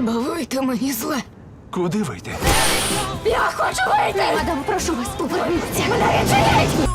Треба вийти мені зле. Куди вийти? Я хочу вийти! Мадам, прошу вас, поверніться. Мене відчиніть!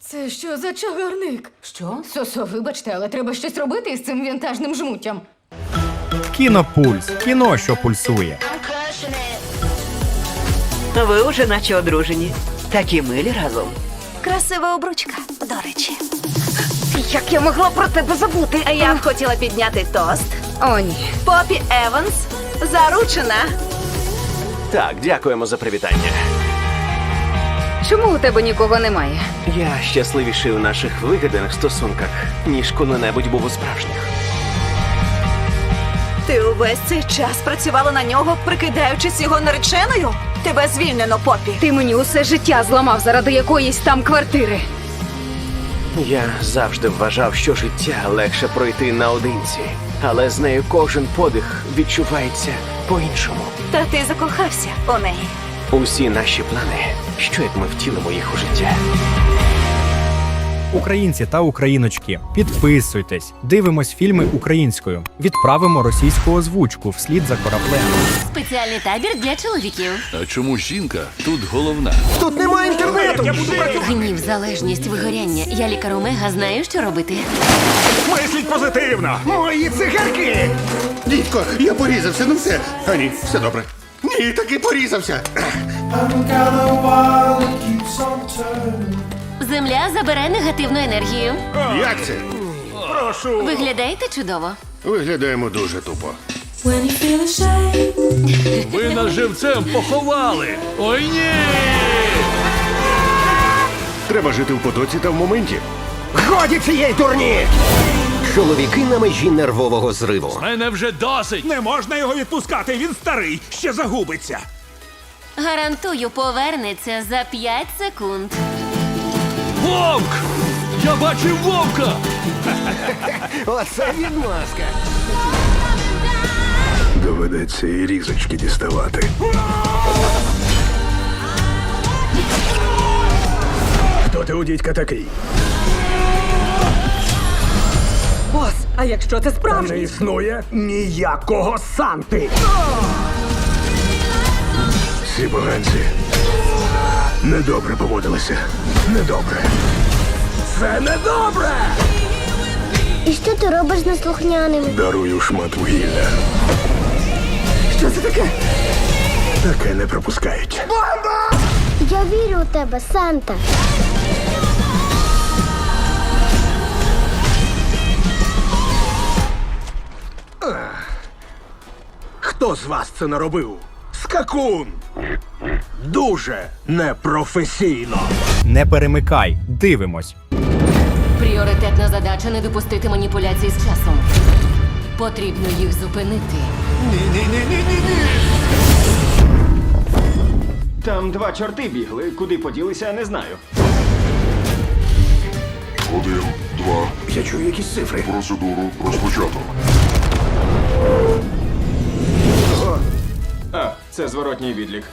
Це що за чагарник? Що? Сосо, вибачте, але треба щось робити із цим вінтажним жмуттям. Кінопульс. Кіно, що пульсує. Ви уже наче одружені. Такі милі разом. Красива обручка, до речі. Як я могла про тебе забути? А я б хотіла підняти тост. О, ні. Попі Еванс заручена. Так, дякуємо за привітання. Чому у тебе нікого немає? Я щасливіший у наших вигаданих стосунках, ніж коли-небудь був у справжніх. Ти увесь цей час працювала на нього, прикидаючись його нареченою? Тебе звільнено, Попі. Ти мені усе життя зламав заради якоїсь там квартири. Я завжди вважав, що життя легше пройти наодинці, але з нею кожен подих відчувається по-іншому. Та ти закохався у неї. Усі наші плани, що як ми втілимо їх у життя. Українці та україночки, підписуйтесь, дивимось фільми українською, відправимо російську озвучку вслід за кораблем. Спеціальний табір для чоловіків. А чому жінка тут головна? Тут нема інтернету. Гнів, залежність, вигоряння. Я лікар Омега знаю, що робити. Мисліть позитивно! Мої цигарки! Дідько, я порізався, ну все. А ні, все добре. Ні, таки порізався. Земля забере негативну енергію. Як це? Прошу! Виглядаєте чудово. Виглядаємо дуже тупо. Ви нас живцем поховали! Ой ні! Треба жити в потоці та в моменті. Годі цієї дурні! Чоловіки на межі нервового зриву. Мене вже досить! Не можна його відпускати, він старий, ще загубиться. Гарантую, повернеться за 5 секунд. Вовк! Я бачив вовка! Оце відмазка. Доведеться і різочки діставати. Хто ти у дідька такий? А якщо це Не існує ніякого Санти. Ці поганці недобре поводилися. Недобре. Це недобре! І що ти робиш з неслухняним? Дарую шмат вугілля. Що це таке? Таке не пропускають. Я вірю у тебе, Санта. Хто з вас це наробив? Скакун! Дуже непрофесійно. Не перемикай, дивимось. Пріоритетна задача не допустити маніпуляцій з часом. Потрібно їх зупинити. Ні-ні-ні-ні. Там два чорти бігли. Куди поділися, не знаю. Один, два. Я чую якісь цифри. Процедуру розпочато. Це зворотній відлік.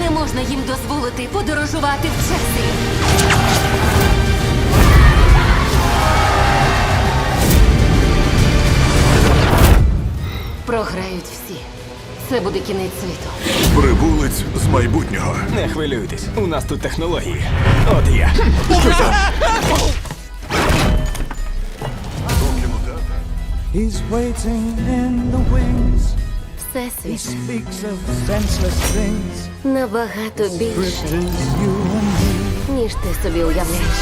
Не можна їм дозволити подорожувати в часі. Програють всі. Це буде кінець світу. Прибулець з майбутнього. Не хвилюйтесь, у нас тут технології. От я. He's waiting in the wings. He Всесвіт speaks of senseless things. набагато більший, Is you and me. ніж ти собі уявляєш.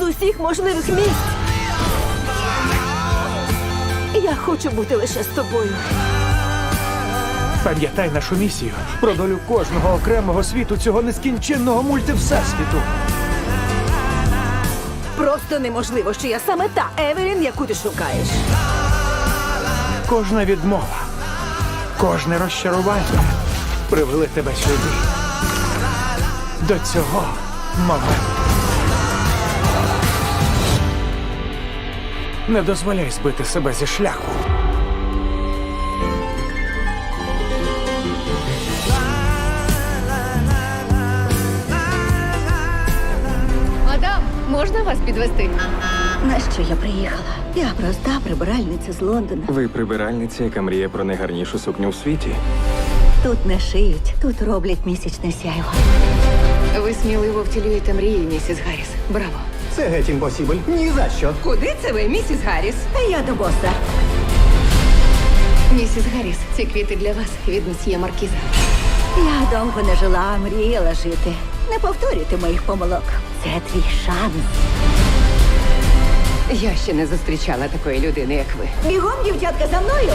з усіх можливих місць. Я хочу бути лише з тобою. Пам'ятай нашу місію про долю кожного окремого світу цього нескінченного мультивсесвіту. Просто неможливо, що я саме та Евелін, яку ти шукаєш. Кожна відмова, кожне розчарування привели тебе сюди. До цього моменту. Не дозволяй збити себе зі шляху. Можна вас підвести? На що я приїхала? Я проста прибиральниця з Лондона. Ви прибиральниця, яка мріє про найгарнішу сукню в світі. Тут не шиють, тут роблять місячне сяйво. Ви сміливо втілюєте мрії, місіс Гарріс. Браво. Це геть імпосібль. Ні за що. Куди це ви, місіс Гарріс? Я до боса. Місіс Гарріс, ці квіти для вас від месьє Маркіза. Я довго не жила, а мріяла жити. Не повторюйте моїх помилок. Це твій шанс. Я ще не зустрічала такої людини, як ви. Бігом, дівчатка, за мною.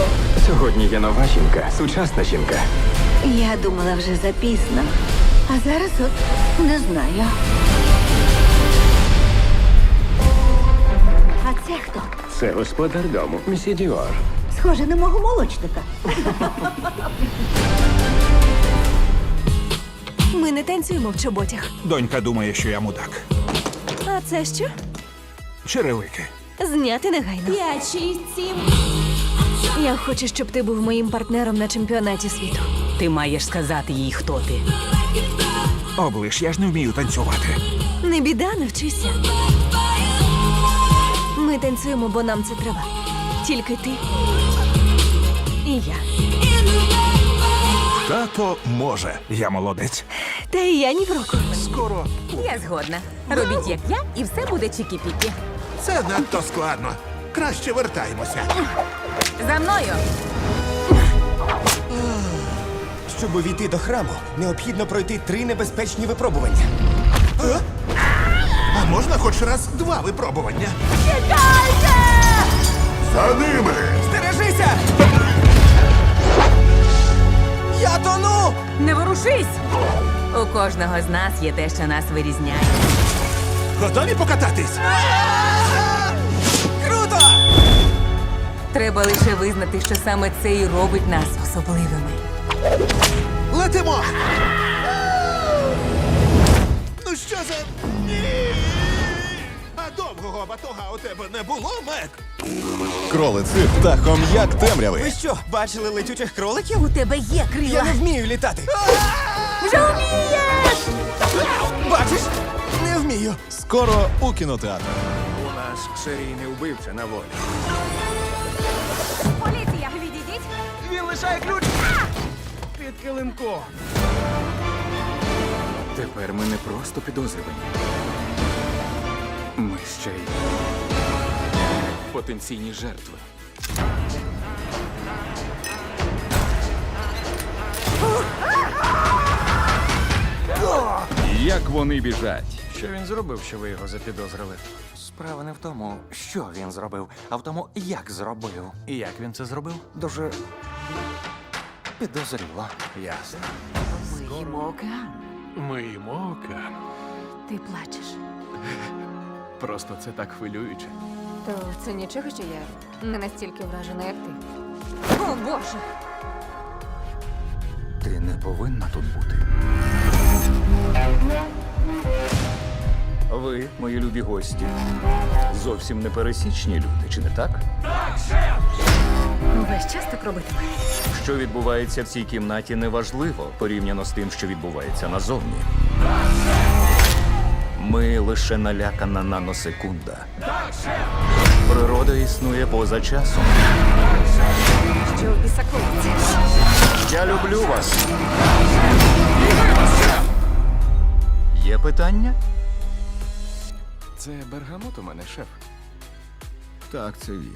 Сьогодні є нова жінка, сучасна жінка. Я думала вже запізно. А зараз от не знаю. А це хто? Це господар дому, місі Діор. Схоже на мого молочника. Ми не танцюємо в чоботях. Донька думає, що я мудак. А це що? Черевики. Зняти негайно. П'ять, шість, сім. Я хочу, щоб ти був моїм партнером на чемпіонаті світу. Ти маєш сказати їй, хто ти. Облиш, я ж не вмію танцювати. Не біда, навчися. Ми танцюємо, бо нам це треба. Тільки ти і я. Тато може. Я молодець. Та і я ні в року. Скоро. Я згодна. Робіть як я, і все буде чікі-пікі. Це надто складно. Краще вертаймося. За мною! Щоб увійти до храму, необхідно пройти три небезпечні випробування. А можна хоч раз два випробування? За ними! Стережися! Я тону! Не ворушись! У кожного з нас є те, що нас вирізняє. Готові покататись? Круто! Треба лише визнати, що саме це і робить нас особливими. Летимо! Ну що за. Ні! Довгого батога у тебе не було, Мек? Кролиці птахом як темряви. Ви що, бачили летючих кроликів? У тебе є крила. Я не вмію літати. Вже вмієш! Бачиш? Не вмію. Скоро у кінотеатрах. У нас серійний вбивця на волі. Поліція, відійдіть! Він лишає ключ під килимком. Тепер ми не просто підозрювані. Ми ще й потенційні жертви. Як вони біжать? Що він зробив, що ви його запідозрили? Справа не в тому, що він зробив, а в тому, як зробив. І як він це зробив? Дуже підозріло. Ясно. Ми їмо океан. Ми їмо океан. Ти плачеш. Просто це так хвилююче. То це нічого, що я не настільки вражена, як ти. О, Боже! Ти не повинна тут бути. Ви, мої любі гості, зовсім не пересічні люди, чи не так? Весь час так робитиме. Що відбувається в цій кімнаті, неважливо порівняно з тим, що відбувається назовні. Ми лише налякана наносекунда. Природа існує поза часом. Що? Я люблю вас. Є питання? Це бергамот у мене, шеф. Так, це він.